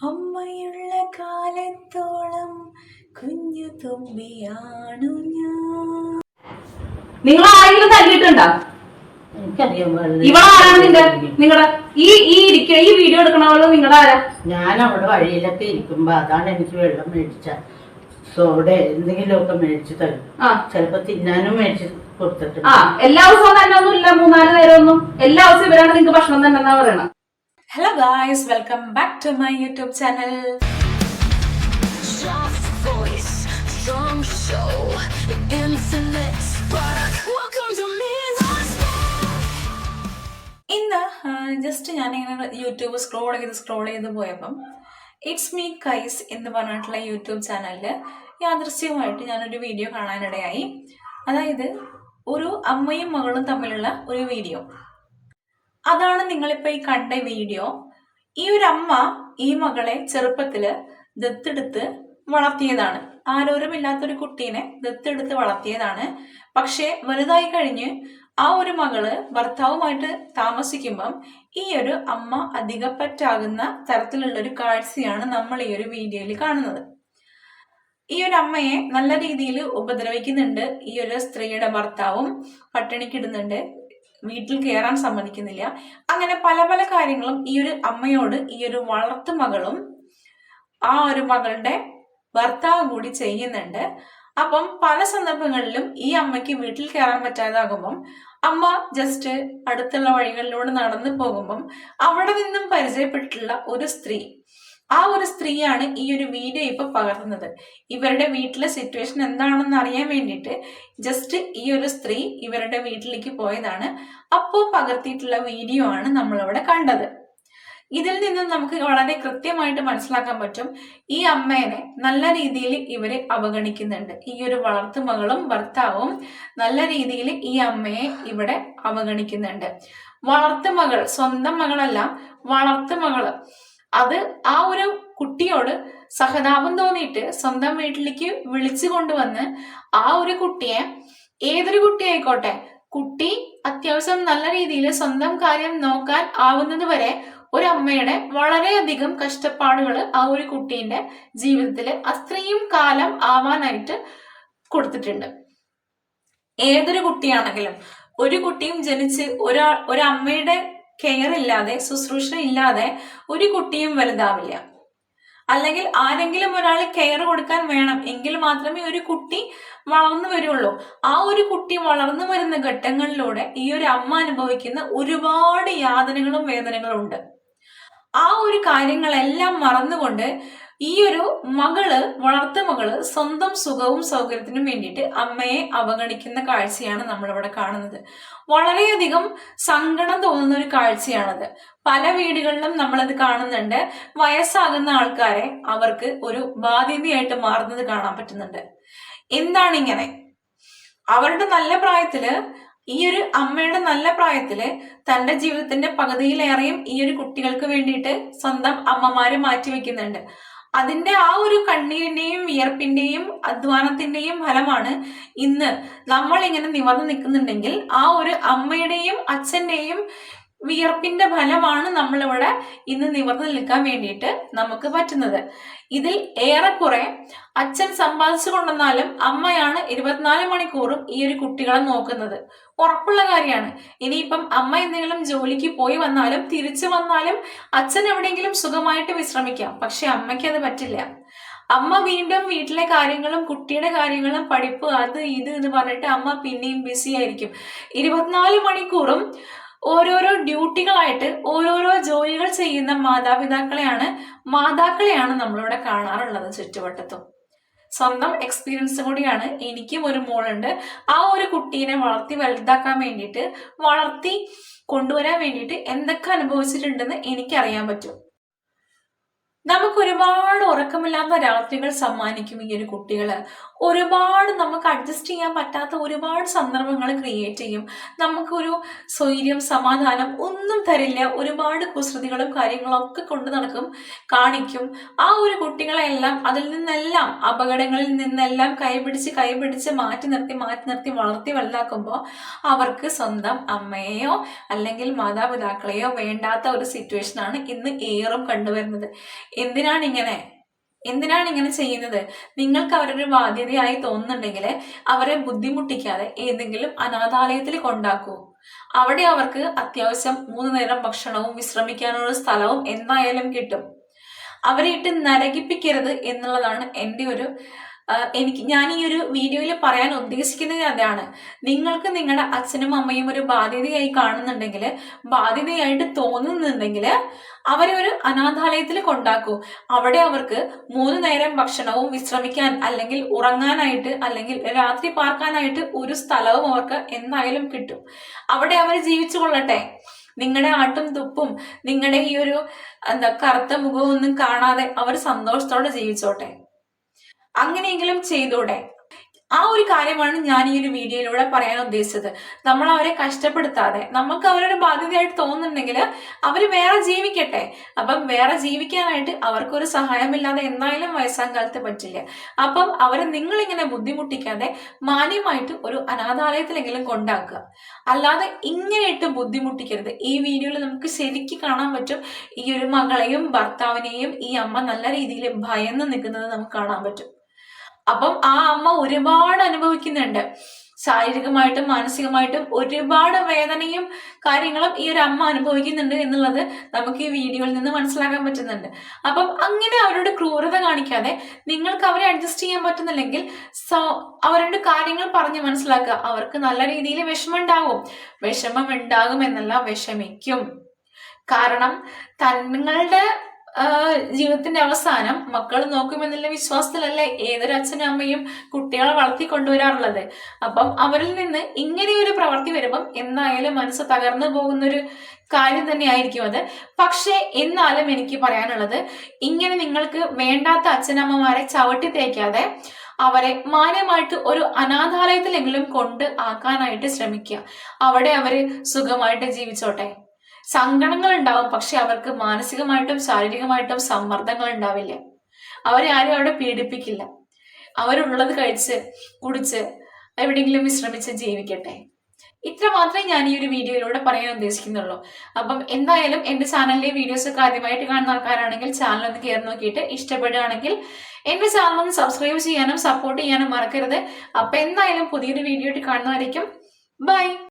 അമ്മയുള്ള കാലത്തോളം കുഞ്ഞു തുമ്പിയാണു ഞാൻ. നിങ്ങൾ ആരെങ്കിലും തല്ലിയിട്ടുണ്ടോ? എനിക്കറിയാൻ പാടില്ല. ഇവളാരാണ് നിന്റെ? നിങ്ങളുടെ ഈ ഈ ഇരിക്ക ഈ വീഡിയോ എടുക്കണവൾ നിങ്ങളുടെ ആരാ ഞാൻ അവിടെ വഴിയിലൊക്കെ ഇരിക്കുമ്പോ അതാണ് എനിക്ക് വെള്ളം മേടിച്ച സോഡ എന്തെങ്കിലുമൊക്കെ മേടിച്ച് തരും. ആ. ചിലപ്പോ തിന്നാനും മേടിച്ച് കൊടുത്തിട്ടുണ്ട്. ആ എല്ലാ ദിവസവും തന്നെ ഒന്നും ഇല്ല മൂന്നാൽ നേരം ഒന്നും എല്ലാ ദിവസവും ഇവരാണ് നിങ്ങൾക്ക് ഭക്ഷണം തന്നെ എന്നാ പറയണത് hello guys welcome back to my YouTube channel ഇന്ന് ജസ്റ്റ് ഞാനിങ്ങനെ യൂട്യൂബ് സ്ക്രോൾ ചെയ്ത് സ്ക്രോൾ ചെയ്ത് പോയപ്പം ഇറ്റ്സ് മീ കൈസ് എന്ന് പറഞ്ഞിട്ടുള്ള യൂട്യൂബ് ചാനലിൽ യാദൃശ്യമായിട്ട് ഞാനൊരു വീഡിയോ കാണാനിടയായി. അതായത് ഒരു അമ്മയും മകളും തമ്മിലുള്ള ഒരു വീഡിയോ അതാണ് നിങ്ങളിപ്പോൾ ഈ കണ്ട വീഡിയോ. ഈ ഒരു അമ്മ ഈ മകളെ ചെറുപ്പത്തിൽ ദത്തെടുത്ത് വളർത്തിയതാണ്. ആരോരുമില്ലാത്തൊരു കുട്ടീനെ ദത്തെടുത്ത് വളർത്തിയതാണ്. പക്ഷേ വലുതായി കഴിഞ്ഞ് ആ ഒരു മകൾ ഭർത്താവുമായിട്ട് താമസിക്കുമ്പം ഈ ഒരു അമ്മ അധികപ്പറ്റാകുന്ന തരത്തിലുള്ള ഒരു കാഴ്ചയാണ് നമ്മൾ ഈ ഒരു വീഡിയോയിൽ കാണുന്നത്. ഈ ഒരു അമ്മയെ നല്ല രീതിയിൽ ഉപദ്രവിക്കുന്നുണ്ട്. ഈ ഒരു സ്ത്രീയുടെ ഭർത്താവും പട്ടിണിക്കിടുന്നുണ്ട്. വീട്ടിൽ കയറാൻ സമ്മതിക്കുന്നില്ല. അങ്ങനെ പല പല കാര്യങ്ങളും ഈ ഒരു അമ്മയോട് ഈ ഒരു വളർത്തു മകളും ആ ഒരു മകളുടെ ഭർത്താവ് കൂടി ചെയ്യുന്നുണ്ട്. അപ്പം പല സന്ദർഭങ്ങളിലും ഈ അമ്മയ്ക്ക് വീട്ടിൽ കയറാൻ പറ്റാതാകുമ്പം അമ്മ ജസ്റ്റ് അടുത്തുള്ള വഴികളിലൂടെ നടന്നു പോകുമ്പം അവിടെ നിന്നും പരിചയപ്പെട്ടിട്ടുള്ള ഒരു സ്ത്രീ ആ ഒരു സ്ത്രീയാണ് ഈ ഒരു വീഡിയോ ഇപ്പൊ പകർത്തുന്നത് ഇവരുടെ വീട്ടിലെ സിറ്റുവേഷൻ എന്താണെന്ന് അറിയാൻ വേണ്ടിയിട്ട് ജസ്റ്റ് ഈ ഒരു സ്ത്രീ ഇവരുടെ വീട്ടിലേക്ക് പോയതാണ്. അപ്പോൾ പകർത്തിയിട്ടുള്ള വീഡിയോ ആണ് നമ്മളവിടെ കണ്ടത്. ഇതിൽ നിന്നും നമുക്ക് വളരെ കൃത്യമായിട്ട് മനസ്സിലാക്കാൻ പറ്റും. ഈ അമ്മേനെ നല്ല രീതിയിൽ ഇവരെ അവഗണിക്കുന്നുണ്ട്. ഈ ഒരു വളർത്തുമകളും ഭർത്താവും നല്ല രീതിയിൽ ഈ അമ്മയെ ഇവിടെ അവഗണിക്കുന്നുണ്ട്. വളർത്തുമകൾ സ്വന്തം മകളല്ല വളർത്തുമകൾ അത് ആ ഒരു കുട്ടിയോട് സഹതാപം തോന്നിയിട്ട് സ്വന്തം വീട്ടിലേക്ക് വിളിച്ചു കൊണ്ടുവന്ന് ആ ഒരു കുട്ടിയെ ഏതൊരു കുട്ടി ആയിക്കോട്ടെ കുട്ടി അത്യാവശ്യം നല്ല രീതിയിൽ സ്വന്തം കാര്യം നോക്കാൻ ആവുന്നത് വരെ ഒരു അമ്മയുടെ വളരെയധികം കഷ്ടപ്പാടുകൾ ആ ഒരു കുട്ടീന്റെ ജീവിതത്തിൽ അത്രയും കാലം ആവാനായിട്ട് കൊടുത്തിട്ടുണ്ട്. ഏതൊരു കുട്ടിയാണെങ്കിലും ഒരു കുട്ടിയും ജനിച്ച് ഒരാ ഒരു അമ്മയുടെ കെയർ ഇല്ലാതെ ശുശ്രൂഷ ഇല്ലാതെ ഒരു കുട്ടിയും വലുതാവില്ല. അല്ലെങ്കിൽ ആരെങ്കിലും ഒരാൾ കെയർ കൊടുക്കാൻ വേണം എങ്കിൽ മാത്രമേ ഒരു കുട്ടി വളർന്നു വരുള്ളൂ. ആ ഒരു കുട്ടി വളർന്നു വരുന്ന ഘട്ടങ്ങളിലൂടെ ഈ ഒരു അമ്മ അനുഭവിക്കുന്ന ഒരുപാട് യാതനകളും വേദനകളും ഉണ്ട്. ആ ഒരു കാര്യങ്ങളെല്ലാം മറന്നുകൊണ്ട് ഈ ഒരു മകൾ വളർത്തു മകൾ സ്വന്തം സുഖവും സൗകര്യത്തിനും വേണ്ടിയിട്ട് അമ്മയെ അവഗണിക്കുന്ന കാഴ്ചയാണ് നമ്മളിവിടെ കാണുന്നത്. വളരെയധികം സങ്കടം തോന്നുന്ന ഒരു കാഴ്ചയാണത്. പല വീടുകളിലും നമ്മളത് കാണുന്നുണ്ട്. വയസ്സാകുന്ന ആൾക്കാരെ അവർക്ക് ഒരു ബാധ്യതയായിട്ട് മാറുന്നത് കാണാൻ പറ്റുന്നുണ്ട്. എന്താണ് ഇങ്ങനെ അവരുടെ നല്ല പ്രായത്തിൽ ഈ ഒരു അമ്മയുടെ നല്ല പ്രായത്തിൽ തന്റെ ജീവിതത്തിന്റെ പകുതിയിലേറെയും ഈ ഒരു കുട്ടികൾക്ക് വേണ്ടിയിട്ട് സ്വന്തം അമ്മമാര് മാറ്റിവെക്കുന്നുണ്ട്. അതിന്റെ ആ ഒരു കണ്ണീരിന്റെയും വിയർപ്പിന്റെയും അധ്വാനത്തിന്റെയും ഫലമാണ് ഇന്ന്. നമ്മൾ ഇങ്ങനെ നിവർന്നു നിൽക്കുന്നുണ്ടെങ്കിൽ ആ ഒരു അമ്മയുടെയും അച്ഛന്റെയും വിയർപ്പിന്റെ ഫലമാണ് നമ്മളിവിടെ ഇന്ന് നിവർന്നു നിൽക്കാൻ വേണ്ടിയിട്ട് നമുക്ക് പറ്റുന്നത്. ഇതിൽ ഏറെക്കുറെ അച്ഛൻ സമ്പാദിച്ചു കൊണ്ടുവന്നാലും അമ്മയാണ് ഇരുപത്തിനാല് മണിക്കൂറും ഈ ഒരു കുട്ടികളെ നോക്കുന്നത്. ഉറപ്പുള്ള കാര്യമാണ്. ഇനിയിപ്പം അമ്മ എന്തെങ്കിലും ജോലിക്ക് പോയി വന്നാലും തിരിച്ചു വന്നാലും അച്ഛൻ എവിടെയെങ്കിലും സുഖമായിട്ട് വിശ്രമിക്കാം. പക്ഷെ അമ്മയ്ക്ക് അത് പറ്റില്ല. അമ്മ വീണ്ടും വീട്ടിലെ കാര്യങ്ങളും കുട്ടിയുടെ കാര്യങ്ങളും പഠിപ്പ് അത് ഇത് എന്ന് പറഞ്ഞിട്ട് അമ്മ പിന്നെയും ബിസി ആയിരിക്കും. ഇരുപത്തിനാല് മണിക്കൂറും ഓരോരോ ഡ്യൂട്ടികളായിട്ട് ഓരോരോ ജോലികൾ ചെയ്യുന്ന മാതാപിതാക്കളെയാണ് മാതാക്കളെയാണ് നമ്മളിവിടെ കാണാറുള്ളത് ചുറ്റുവട്ടത്തും. സ്വന്തം എക്സ്പീരിയൻസ് കൂടിയാണ് എനിക്കും ഒരു മോളുണ്ട്. ആ ഒരു കുട്ടീനെ വളർത്തി വലുതാക്കാൻ വേണ്ടിയിട്ട് വളർത്തി കൊണ്ടുവരാൻ വേണ്ടിയിട്ട് എന്തൊക്കെ അനുഭവിച്ചിട്ടുണ്ടെന്ന് എനിക്കറിയാൻ പറ്റും. നമുക്ക് ഒരുപാട് ഉറക്കമില്ലാത്ത രാത്രികൾ സമ്മാനിക്കും ഈ ഒരു കുട്ടികൾ. ഒരുപാട് നമുക്ക് അഡ്ജസ്റ്റ് ചെയ്യാൻ പറ്റാത്ത ഒരുപാട് സന്ദർഭങ്ങൾ ക്രിയേറ്റ് ചെയ്യും. നമുക്കൊരു സ്വൈര്യം സമാധാനം ഒന്നും തരില്ല. ഒരുപാട് കുസൃതികളും കാര്യങ്ങളും ഒക്കെ കൊണ്ട് നടക്കും കാണിക്കും. ആ ഒരു കുട്ടികളെല്ലാം അതിൽ നിന്നെല്ലാം അപകടങ്ങളിൽ നിന്നെല്ലാം കൈപിടിച്ച് കൈപിടിച്ച് മാറ്റി നിർത്തി മാറ്റി നിർത്തി വളർത്തി വലുതാക്കുമ്പോൾ അവർക്ക് സ്വന്തം അമ്മയെയോ അല്ലെങ്കിൽ മാതാപിതാക്കളെയോ വേണ്ടാത്ത ഒരു സിറ്റുവേഷനാണ് ഇന്ന് ഏറും കണ്ടുവരുന്നത്. എന്തിനാണ് ഇങ്ങനെ എന്തിനാണ് ഇങ്ങനെ ചെയ്യുന്നത്? നിങ്ങൾക്ക് അവരൊരു ബാധ്യതയായി തോന്നുന്നുണ്ടെങ്കിൽ അവരെ ബുദ്ധിമുട്ടിക്കാതെ ഏതെങ്കിലും അനാഥാലയത്തിൽ കൊണ്ടാക്കൂ. അവിടെ അവർക്ക് അത്യാവശ്യം മൂന്ന് നേരം ഭക്ഷണവും വിശ്രമിക്കാനുള്ള സ്ഥലവും എന്തായാലും കിട്ടും. അവരെ ഇട്ട് നരകിപ്പിക്കരുത് എന്നുള്ളതാണ് എന്റെ ഒരു എനിക്ക് ഞാൻ ഈ ഒരു വീഡിയോയിൽ പറയാൻ ഉദ്ദേശിക്കുന്നത് അതാണ്. നിങ്ങൾക്ക് നിങ്ങളുടെ അച്ഛനും അമ്മയും ഒരു ബാധ്യതയായി കാണുന്നുണ്ടെങ്കിൽ ബാധ്യതയായിട്ട് തോന്നുന്നുണ്ടെങ്കിൽ അവരെ ഒരു അനാഥാലയത്തിൽ കൊണ്ടാക്കൂ. അവിടെ അവർക്ക് മൂന്ന് നേരം ഭക്ഷണവും വിശ്രമിക്കാൻ അല്ലെങ്കിൽ ഉറങ്ങാനായിട്ട് അല്ലെങ്കിൽ രാത്രി പാർക്കാനായിട്ട് ഒരു സ്ഥലവും അവർക്ക് എന്തായാലും കിട്ടും. അവിടെ അവർ ജീവിച്ചു കൊള്ളട്ടെ. നിങ്ങളുടെ ആട്ടും തുപ്പും നിങ്ങളുടെ ഈ ഒരു എന്താ കറുത്ത മുഖവും ഒന്നും കാണാതെ അവർ സന്തോഷത്തോടെ ജീവിച്ചോട്ടെ. അങ്ങനെയെങ്കിലും ചെയ്തൂടെ? ആ ഒരു കാര്യമാണ് ഞാൻ ഈ ഒരു വീഡിയോയിലൂടെ പറയാൻ ഉദ്ദേശിച്ചത്. നമ്മൾ അവരെ കഷ്ടപ്പെടുത്താതെ നമുക്ക് അവരൊരു ബാധ്യതയായിട്ട് തോന്നുന്നുണ്ടെങ്കിൽ അവർ വേറെ ജീവിക്കട്ടെ. അപ്പം വേറെ ജീവിക്കാനായിട്ട് അവർക്കൊരു സഹായമില്ലാതെ എന്തായാലും വയസ്സാം കാലത്ത് പറ്റില്ല. അപ്പം അവരെ നിങ്ങളിങ്ങനെ ബുദ്ധിമുട്ടിക്കാതെ മാന്യമായിട്ട് ഒരു അനാഥാലയത്തിലെങ്കിലും കൊണ്ടാക്കുക. അല്ലാതെ ഇങ്ങനെ ഇട്ട് ബുദ്ധിമുട്ടിക്കരുത്. ഈ വീഡിയോയിൽ നമുക്ക് ശരിക്കും കാണാൻ പറ്റും. ഈ ഒരു മകളെയും ഭർത്താവിനെയും ഈ അമ്മ നല്ല രീതിയിൽ ഭയന്ന് നിൽക്കുന്നത് നമുക്ക് കാണാൻ പറ്റും. അപ്പം ആ അമ്മ ഒരുപാട് അനുഭവിക്കുന്നുണ്ട്. ശാരീരികമായിട്ടും മാനസികമായിട്ടും ഒരുപാട് വേദനയും കാര്യങ്ങളും ഈ ഒരു അമ്മ അനുഭവിക്കുന്നുണ്ട് എന്നുള്ളത് നമുക്ക് ഈ വീഡിയോയിൽ നിന്ന് മനസ്സിലാക്കാൻ പറ്റുന്നുണ്ട്. അപ്പം അങ്ങനെ അവരോട് ക്രൂരത കാണിക്കാതെ നിങ്ങൾക്ക് അവരെ അഡ്ജസ്റ്റ് ചെയ്യാൻ പറ്റുന്നില്ലെങ്കിൽ സോ അവരോട് കാര്യങ്ങൾ പറഞ്ഞ് മനസ്സിലാക്കുക. അവർക്ക് നല്ല രീതിയിൽ വിഷമം ഉണ്ടാകും വിഷമം ഉണ്ടാകും എന്നല്ല വിഷമിക്കും. കാരണം തങ്ങളുടെ ജീവിതത്തിന്റെ അവസാനം മക്കൾ നോക്കുമെന്നുള്ള വിശ്വാസത്തിലല്ലേ ഏതൊരു അച്ഛനും അമ്മയും കുട്ടികളെ വളർത്തി കൊണ്ടുവരാറുള്ളത് അപ്പം അവരിൽ നിന്ന് ഇങ്ങനെ ഒരു പ്രവൃത്തി വരുമ്പം എന്തായാലും മനസ്സ് തകർന്നു പോകുന്നൊരു കാര്യം തന്നെയായിരിക്കും അത്. പക്ഷേ എന്നാലും എനിക്ക് പറയാനുള്ളത് ഇങ്ങനെ നിങ്ങൾക്ക് വേണ്ടാത്ത അച്ഛനമ്മമാരെ ചവിട്ടി തേക്കാതെ അവരെ മാന്യമായിട്ട് ഒരു അനാഥാലയത്തിലെങ്കിലും കൊണ്ട് ആക്കാനായിട്ട് ശ്രമിക്കുക. അവിടെ അവർ സുഖമായിട്ട് ജീവിച്ചോട്ടെ. സങ്കടങ്ങൾ ഉണ്ടാവും പക്ഷെ അവർക്ക് മാനസികമായിട്ടും ശാരീരികമായിട്ടും സമ്മർദ്ദങ്ങൾ ഉണ്ടാവില്ല അവരെ ആരും അവിടെ പീഡിപ്പിക്കില്ല. അവരുള്ളത് കഴിച്ച് കുടിച്ച് എവിടെയെങ്കിലും വിശ്രമിച്ച് ജീവിക്കട്ടെ. ഇത്ര മാത്രമേ ഞാൻ ഈ ഒരു വീഡിയോയിലൂടെ പറയാൻ ഉദ്ദേശിക്കുന്നുള്ളൂ. അപ്പം എന്തായാലും എന്റെ ചാനലിലെ വീഡിയോസ് ഒക്കെ ആദ്യമായിട്ട് കാണുന്ന ആൾക്കാരാണെങ്കിൽ ചാനൽ ഒന്ന് കയറി നോക്കിയിട്ട് ഇഷ്ടപ്പെടുകയാണെങ്കിൽ എന്റെ ചാനൽ ഒന്ന് സബ്സ്ക്രൈബ് ചെയ്യാനും സപ്പോർട്ട് ചെയ്യാനും മറക്കരുത്. അപ്പൊ എന്തായാലും പുതിയൊരു വീഡിയോ ആയിട്ട് കാണുന്നതായിരിക്കും ബൈ